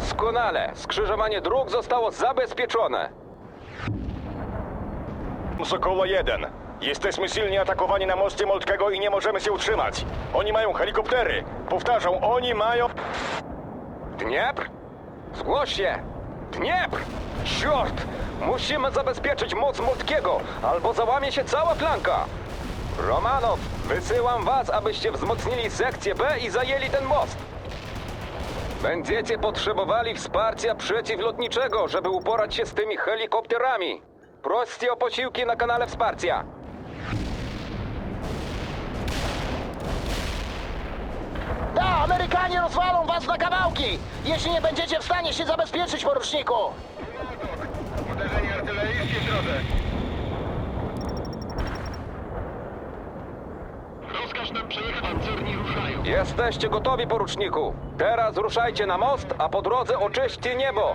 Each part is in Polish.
Doskonale. Skrzyżowanie dróg zostało zabezpieczone. Sokoła 1. Jesteśmy silnie atakowani na moście Moltkiego i nie możemy się utrzymać. Oni mają helikoptery. Powtarzam, oni mają... Dniepr? Zgłoś się! Dniepr! Ciort! Musimy zabezpieczyć moc Moltkiego, albo załamie się cała flanka! Romanow, wysyłam was, abyście wzmocnili sekcję B i zajęli ten most! Będziecie potrzebowali wsparcia przeciwlotniczego, żeby uporać się z tymi helikopterami! Proście o posiłki na kanale wsparcia! Da, Amerykanie rozwalą was na kawałki, jeśli nie będziecie w stanie się zabezpieczyć, poruczniku. Uderzenie artyleryjskie w drodze. Rozkaż nam przejechać. Pancerni ruszają. Jesteście gotowi, poruczniku! Teraz ruszajcie na most, a po drodze oczyśćcie niebo!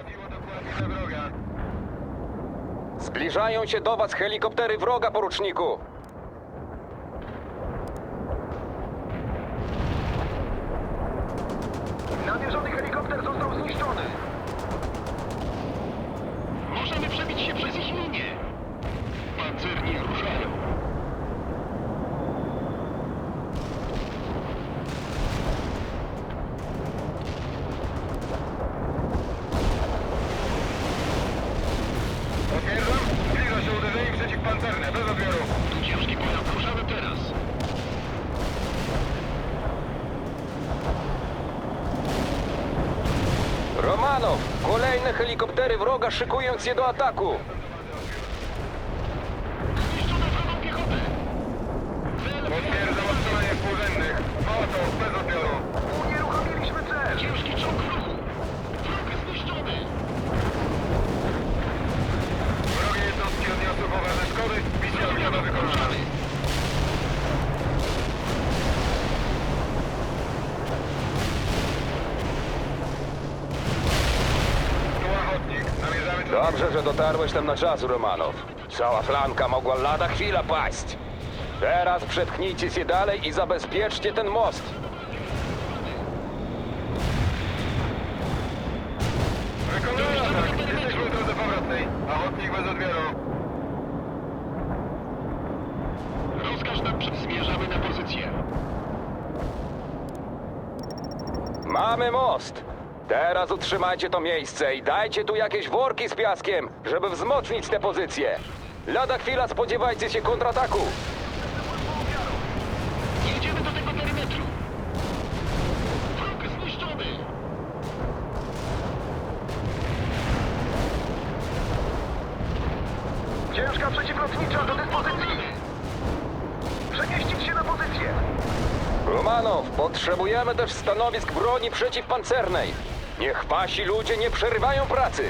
Zbliżają się do was helikoptery wroga, poruczniku! Namierzony helikopter został zniszczony. Możemy przebić się przez ich linię. Pancerni ruszają. Potwierdzam. Zbliża się uderzenie przeciwpancerne. Bez odbioru. Tu ciężki pojazd. Ruszamy teraz. Romanow! Kolejne helikoptery wroga szykują się do ataku! Zniszczono wrogą piechotę. Potwierdzam odstrzelanie współrzędnych. Moto, bez odbioru. Unieruchomiliśmy cel. Ciężki czołg w ruchu. Wróg zniszczony. Wrogie jednostki odniosły poważne szkody. Misja zwiada wykonana. Ruszamy. Tu ochotnik. Namierzamy tu. Dobrze, że dotarłeś tam na czas, Romanow. Cała flanka mogła lada chwila paść. Teraz przepchnijcie się dalej i zabezpieczcie ten most. Wykonujemy atak. Jesteśmy w drodze powrotnej. Ochotnik bez odbioru. Rozkaż nam. Zmierzamy na pozycję. Mamy most. Teraz utrzymajcie to miejsce i dajcie tu jakieś worki z piaskiem, żeby wzmocnić te pozycje. Lada chwila spodziewajcie się kontrataku. Jedziemy do tego perymetru. Wróg zniszczony. Ciężka przeciwlotnicza do dyspozycji. Przemieścić się na pozycję. Romanow, potrzebujemy też stanowisk broni przeciwpancernej. Niech wasi ludzie nie przerywają pracy.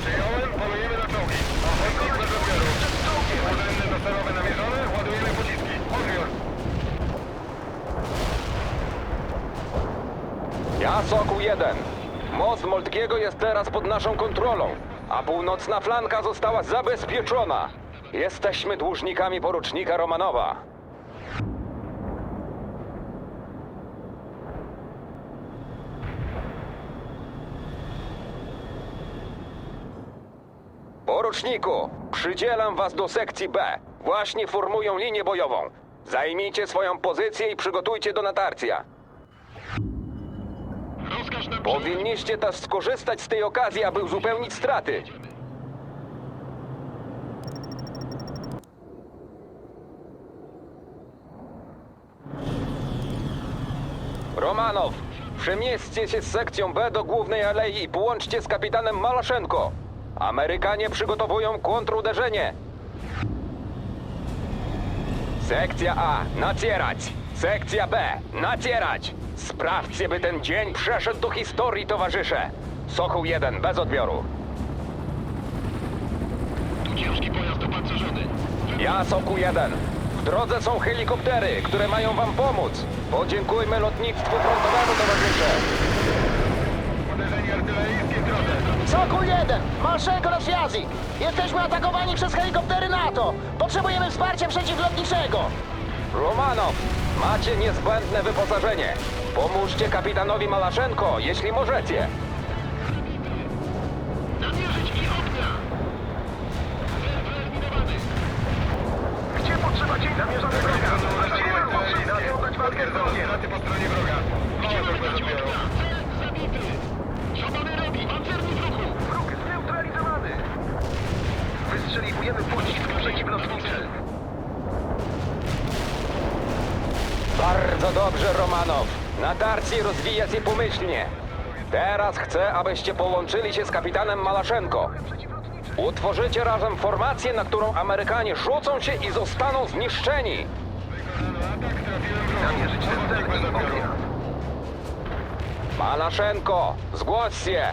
Przyjąłem, polujemy na czołgi. Urzędne docelowe namierzone, ładujemy pociski. Odbiór. Ja Sokół 1. Most Moltkiego jest teraz pod naszą kontrolą, a północna flanka została zabezpieczona. Jesteśmy dłużnikami porucznika Romanowa. Poruczniku, przydzielam was do sekcji B. Właśnie formują linię bojową. Zajmijcie swoją pozycję i przygotujcie do natarcia. Rozkaż nam Powinniście też skorzystać z tej okazji, aby uzupełnić straty. Romanow, przemieśćcie się z sekcją B do głównej alei i połączcie z kapitanem Malaszenko. Amerykanie przygotowują kontruderzenie. Sekcja A, nacierać! Sekcja B, nacierać! Sprawdźcie, by ten dzień przeszedł do historii, towarzysze! Sochoł 1, bez odbioru. Tu ciężki pojazd opancerzony. Ja, Soku 1. W drodze są helikoptery, które mają wam pomóc. Podziękujmy lotnictwu frontowemu, towarzysze. Sokół-1, Malszenko rozjazik. Jesteśmy atakowani przez helikoptery NATO. Potrzebujemy wsparcia przeciwlotniczego. Romanow, macie niezbędne wyposażenie. Pomóżcie kapitanowi Malaszenko, jeśli możecie. Namierzyć i ognia! Cel wyeliminowany. Gdzie potrzeba ci namierzonych wroga? Oddać walkę z ogniem. Straty po stronie wroga. Mało tego Cel zabity! Co mamy robi? Pancernik w ruchu! Wystrzeliwujemy pocisk przeciwlotniczy! Bardzo dobrze, Romanow. Na tarci rozwija się pomyślnie. Teraz chcę, abyście połączyli się z kapitanem Malaszenko. Utworzycie razem formację, na którą Amerykanie rzucą się i zostaną zniszczeni. Namierzyć ten! Malaszenko, zgłoś się.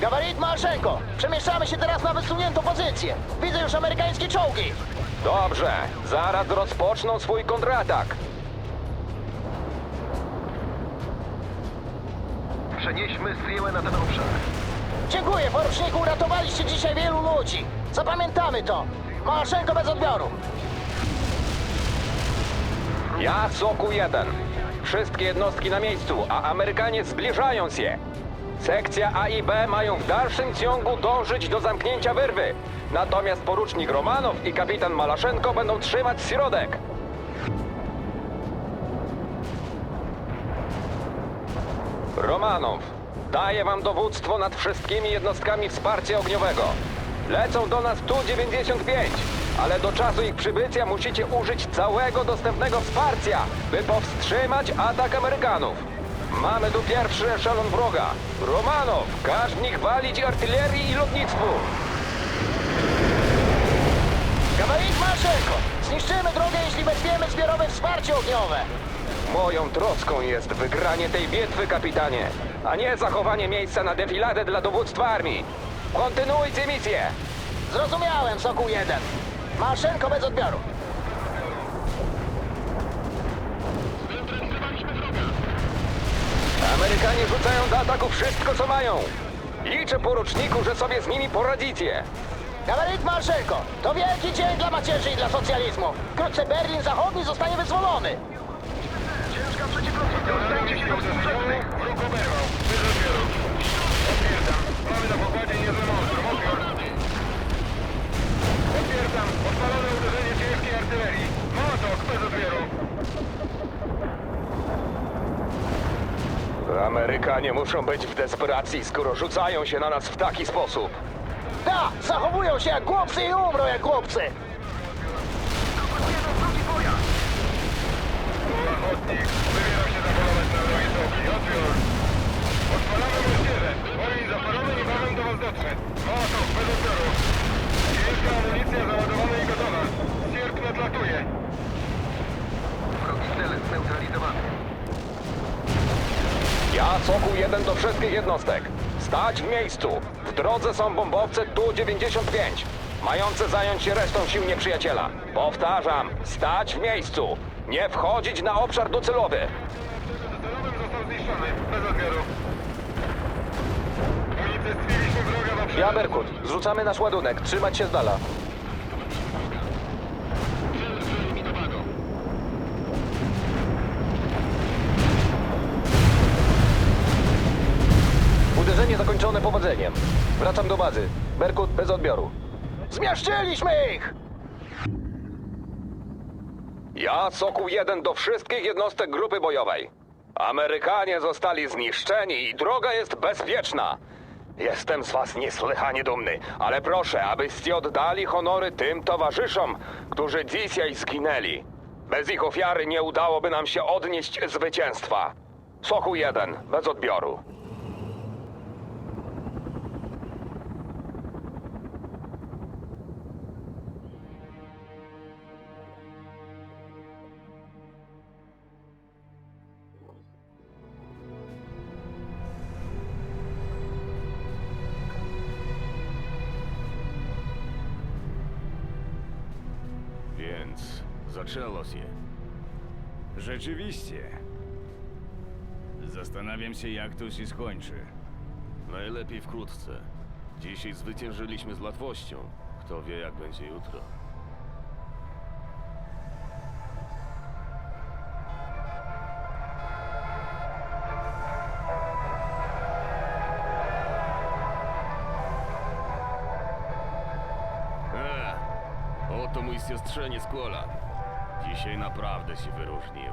Gabarit Malszenko! Przemieszczamy się teraz na wysuniętą pozycję. Widzę już amerykańskie czołgi. Dobrze, zaraz rozpoczną swój kontratak. Przenieśmy striełę na ten obszar. Dziękuję, poruczniku, uratowaliście dzisiaj wielu ludzi. Zapamiętamy to. Malszenko bez odbioru. Ja Soku 1. Wszystkie jednostki na miejscu, a Amerykanie zbliżają się. Sekcja A i B mają w dalszym ciągu dążyć do zamknięcia wyrwy. Natomiast porucznik Romanow i kapitan Malaszenko będą trzymać środek. Romanow, daję wam dowództwo nad wszystkimi jednostkami wsparcia ogniowego. Lecą do nas Tu-95, ale do czasu ich przybycia musicie użyć całego dostępnego wsparcia, by powstrzymać atak Amerykanów. Mamy tu pierwszy eszelon wroga. Romanow, każ w nich walić artylerii i lotnictwu. Gabarit Malszenko! Zniszczymy drogę, jeśli weźmiemy zbiorowe wsparcie ogniowe. Moją troską jest wygranie tej bitwy, kapitanie, a nie zachowanie miejsca na defiladę dla dowództwa armii. Kontynuujcie misję. Zrozumiałem, Soku 1. Malszenko bez odbioru. Zneutralizowaliśmy wroga! Amerykanie rzucają do ataku wszystko, co mają. Liczę, poruczniku, że sobie z nimi poradzicie. Gabarit Malszenko! To wielki dzień dla macierzy i dla socjalizmu. Wkrótce Berlin Zachodni zostanie wyzwolony. Ciężka przeciwlotnicza! Się do współczesnych! Wróg oberwał! Bez odbioru! Potwierdzam! Mamy na pokładzie niezły monstrum! Odbiór! Potwierdzam! Odpalone uderzenie ciężkiej artylerii! Mołotok! Bez odbioru! Amerykanie muszą być w desperacji, skoro rzucają się na nas w taki sposób. Da! Zachowują się jak głupcy i umrą jak głupcy. Q1 do wszystkich jednostek. Stać w miejscu. W drodze są bombowce Tu-95, mające zająć się resztą sił nieprzyjaciela. Powtarzam, stać w miejscu. Nie wchodzić na obszar docelowy. Ja, Berkut, zrzucamy nasz ładunek. Trzymać się z dala. Uderzenie zakończone powodzeniem. Wracam do bazy. Berkut bez odbioru. Zmieszczyliśmy ich! Ja, Sokół 1 do wszystkich jednostek grupy bojowej. Amerykanie zostali zniszczeni i droga jest bezpieczna. Jestem z was niesłychanie dumny, ale proszę, abyście oddali honory tym towarzyszom, którzy dzisiaj zginęli. Bez ich ofiary nie udałoby nam się odnieść zwycięstwa. Sokół 1, bez odbioru. Zaczęło się. Rzeczywiście. Zastanawiam się, jak to się skończy. Najlepiej wkrótce. Dzisiaj zwyciężyliśmy z łatwością. Kto wie, jak będzie jutro. E, oto mój siostrzeniec Kola. Dzisiaj naprawdę się wyróżnił.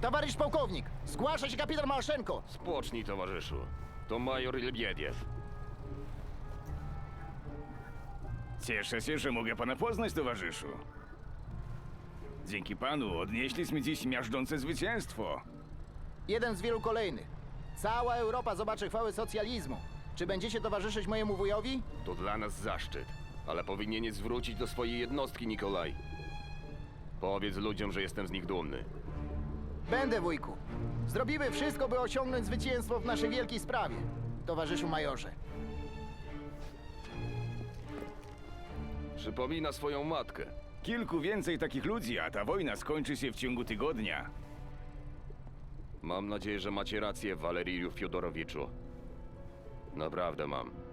Towarzysz pułkownik, zgłasza się kapitan Małaszenko. Spocznij, towarzyszu. To major Lebiediew. Cieszę się, że mogę pana poznać, towarzyszu. Dzięki panu odnieśliśmy dziś miażdżące zwycięstwo. Jeden z wielu kolejnych. Cała Europa zobaczy chwały socjalizmu. Czy będziecie towarzyszyć mojemu wujowi? To dla nas zaszczyt. Ale powinieneś zwrócić do swojej jednostki, Nikolaj. Powiedz ludziom, że jestem z nich dumny. Będę, wujku. Zrobimy wszystko, by osiągnąć zwycięstwo w naszej wielkiej sprawie. Towarzyszu majorze. Przypomina swoją matkę. Kilku więcej takich ludzi, a ta wojna skończy się w ciągu tygodnia. Mam nadzieję, że macie rację, Waleriju Fiodorowiczu. Naprawdę mam.